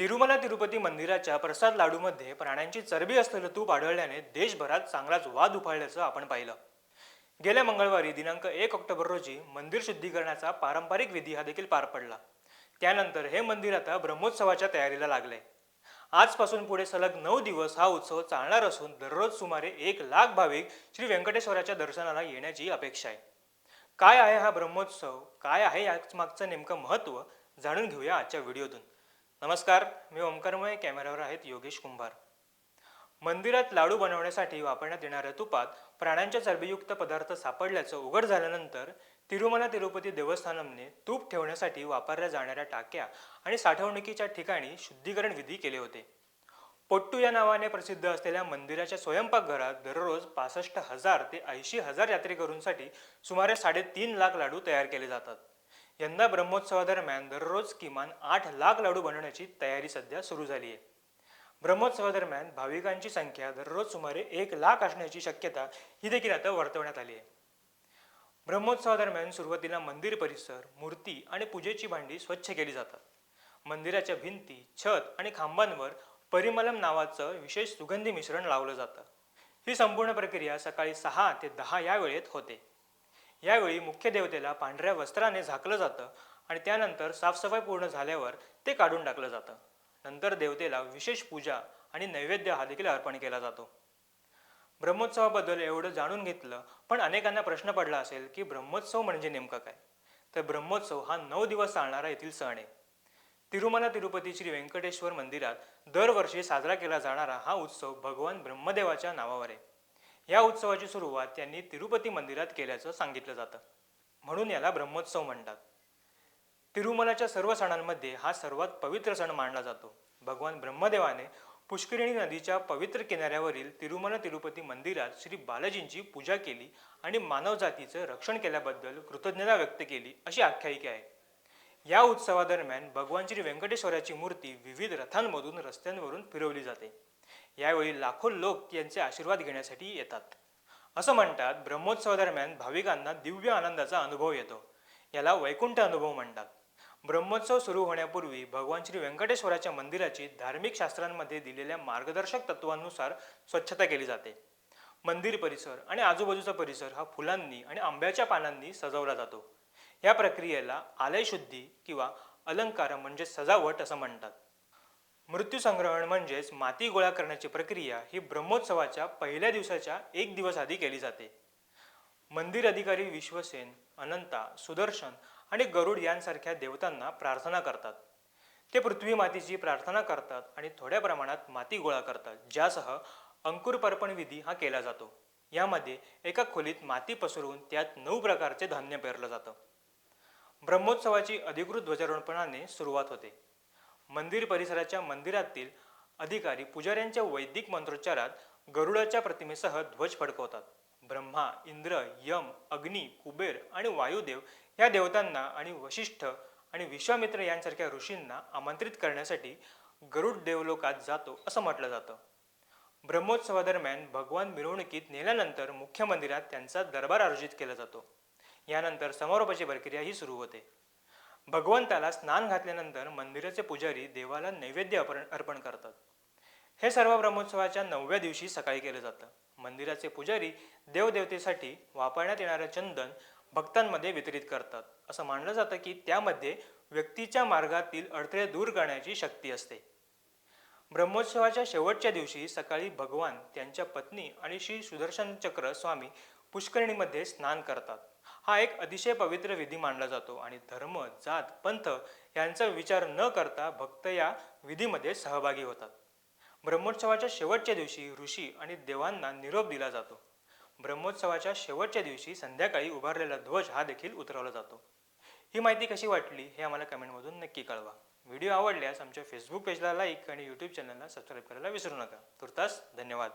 तिरुमला तिरुपती मंदिराच्या प्रसाद लाडूमध्ये प्राण्यांची चरबी असलेलं तूप आढळल्याने देशभरात चांगलाच वाद उफाळल्याचं आपण पाहिलं. गेल्या मंगळवारी दिनांक एक ऑक्टोबर रोजी मंदिर शुद्धीकरणाचा पारंपरिक विधी हा देखील पार पडला. त्यानंतर हे मंदिर आता ब्रह्मोत्सवाच्या तयारीला लागले आजपासून पुढे सलग नऊ दिवस हा उत्सव चालणार असून दररोज सुमारे एक लाख भाविक श्री व्यंकटेश्वराच्या दर्शनाला येण्याची अपेक्षा आहे. काय आहे हा ब्रह्मोत्सव? काय आहे याच मागचं नेमकं महत्त्व? जाणून घेऊया आजच्या व्हिडिओतून. नमस्कार मी ओंकारमय कॅमेऱ्यावर आहेत योगेश कुंभार. मंदिरात लाडू बनवण्यासाठी वापरण्यात येणाऱ्या तुपात प्राण्यांच्या चरबीयुक्त पदार्थ सापडल्याचं उघड झाल्यानंतर तिरुमला तिरुपती देवस्थानमने तूप ठेवण्यासाठी वापरल्या जाणाऱ्या टाक्या आणि साठवणुकीच्या ठिकाणी शुद्धीकरण विधी केले होते. पोट्टू या नावाने प्रसिद्ध असलेल्या मंदिराच्या स्वयंपाकघरात दररोज पासष्ट हजार ते ऐंशी हजार यात्रेकरूंसाठी सुमारे साडेतीन लाख लाडू तयार केले जातात. यंदा ब्रह्मोत्सवादरम्यान दररोज किमान आठ लाख लाडू बनवण्याची तयारी सध्या सुरू झाली आहे. ब्रह्मोत्सवादरम्यान भाविकांची संख्या दररोज सुमारे एक लाख असण्याची शक्यता ही देखील आता वर्तवण्यात आली आहे. ब्रह्मोत्सवादरम्यान सुरुवातीला मंदिर परिसर मूर्ती आणि पूजेची भांडी स्वच्छ केली जातात. मंदिराच्या भिंती छत आणि खांबांवर परिमलम नावाचं विशेष सुगंधी मिश्रण लावलं जातं. ही संपूर्ण प्रक्रिया सकाळी सहा ते दहा या वेळेत होते. यावेळी मुख्य देवतेला पांढऱ्या वस्त्राने झाकलं जातं आणि त्यानंतर साफसफाई पूर्ण झाल्यावर ते काढून टाकलं जातं. नंतर देवतेला विशेष पूजा आणि नैवेद्य हा देखील अर्पण केला जातो. ब्रह्मोत्सवाबद्दल एवढं जाणून घेतलं पण अनेकांना प्रश्न पडला असेल की ब्रह्मोत्सव म्हणजे नेमकं काय? तर ब्रह्मोत्सव हा नऊ दिवस चालणारा येथील सण आहे. तिरुमला तिरुपती श्री व्यंकटेश्वर मंदिरात दरवर्षी साजरा केला जाणारा हा उत्सव भगवान ब्रह्मदेवाच्या नावावर आहे. या उत्सवाची सुरुवात त्यांनी तिरुपती मंदिरात केल्याचं सांगितलं जातं. म्हणून याला ब्रह्मोत्सव म्हणतात. तिरुमलाच्या सर्व सणांमध्ये हा सर्वात पवित्र सण मानला जातो. भगवान ब्रह्मदेवाने पुष्करिणी नदीच्या पवित्र किनाऱ्यावरील तिरुमला तिरुपती मंदिरात श्री बालाजींची पूजा केली आणि मानवजातीचं रक्षण केल्याबद्दल कृतज्ञता व्यक्त केली अशी आख्यायिका आहे. या उत्सवादरम्यान भगवान श्री व्यंकटेश्वराची मूर्ती विविध रथांमधून रस्त्यांवरून फिरवली जाते. यावेळी लाखो लोक यांचे आशीर्वाद घेण्यासाठी येतात. असं म्हणतात ब्रह्मोत्सवादरम्यान भाविकांना दिव्य आनंदाचा अनुभव येतो. याला वैकुंठ अनुभव म्हणतात. ब्रह्मोत्सव सुरू होण्यापूर्वी भगवान श्री व्यंकटेश्वराच्या मंदिराची धार्मिक शास्त्रांमध्ये दिलेल्या मार्गदर्शक तत्वांनुसार स्वच्छता केली जाते. मंदिर परिसर आणि आजूबाजूचा परिसर हा फुलांनी आणि आंब्याच्या पानांनी सजवला जातो. या प्रक्रियेला आलयशुद्धी किंवा अलंकार म्हणजे सजावट असं म्हणतात. मृत्यू संग्रहण म्हणजेच माती गोळा करण्याची प्रक्रिया ही ब्रह्मोत्सवाच्या पहिल्या दिवसाच्या एक दिवस आधी केली जाते. मंदिर अधिकारी विश्वसेन अनंता सुदर्शन आणि गरुड यांसारख्या देवतांना प्रार्थना करतात. ते पृथ्वी मातीची प्रार्थना करतात आणि थोड्या प्रमाणात माती गोळा करतात ज्यासह अंकुरपर्पण विधी हा केला जातो. यामध्ये एका खोलीत माती पसरवून त्यात नऊ प्रकारचे धान्य पेरलं जातं. ब्रह्मोत्सवाची अधिकृत ध्वजारोपणाने सुरुवात होते. मंदिर परिसराच्या मंदिरातील अधिकारी पुजाऱ्यांच्या वैदिक मंत्रोच्चारात गरुडाच्या प्रतिमेसह ध्वज फडकवतात. ब्रह्मा इंद्र यम अग्नी कुबेर आणि वायुदेव या देवतांना आणि वशिष्ठ आणि विश्वामित्र यांसारख्या ऋषींना आमंत्रित करण्यासाठी गरुड देवलोकात जातो असं म्हटलं जातं. ब्रह्मोत्सवादरम्यान भगवान मिरवणुकीत नेल्यानंतर मुख्य मंदिरात त्यांचा दरबार आयोजित केला जातो. यानंतर समारोपाची प्रक्रिया ही सुरू होते. भगवंताला स्नान घातल्यानंतर मंदिराचे पुजारी देवाला नैवेद्य अर्पण अर्पण करतात. हे सर्व ब्रह्मोत्सवाच्या नवव्या दिवशी सकाळी केलं जातं. मंदिराचे पुजारी देवदेवतेसाठी वापरण्यात येणारं चंदन भक्तांमध्ये वितरित करतात. असं मानलं जातं की त्यामध्ये व्यक्तीच्या मार्गातील अडथळे दूर करण्याची शक्ती असते. ब्रह्मोत्सवाच्या शेवटच्या दिवशी सकाळी भगवान त्यांच्या पत्नी आणि श्री सुदर्शन चक्र स्वामी पुष्करिणीमध्ये स्नान करतात. हा एक अतिशय पवित्र विधी मानला जातो. आणि धर्म जात पंथ यांचा विचार न करता भक्त या विधीमध्ये सहभागी होतात. ब्रह्मोत्सवाच्या शेवटच्या दिवशी ऋषी आणि देवांना निरोप दिला जातो. ब्रह्मोत्सवाच्या शेवटच्या दिवशी संध्याकाळी उभारलेला ध्वज हा देखील उतरवला जातो. ही माहिती कशी वाटली हे आम्हाला कमेंटमधून नक्की कळवा. व्हिडिओ आवडल्यास आमच्या फेसबुक पेजला लाईक आणि यूट्यूब चॅनलला सबस्क्राईब करायला विसरू नका. तुर्तास धन्यवाद.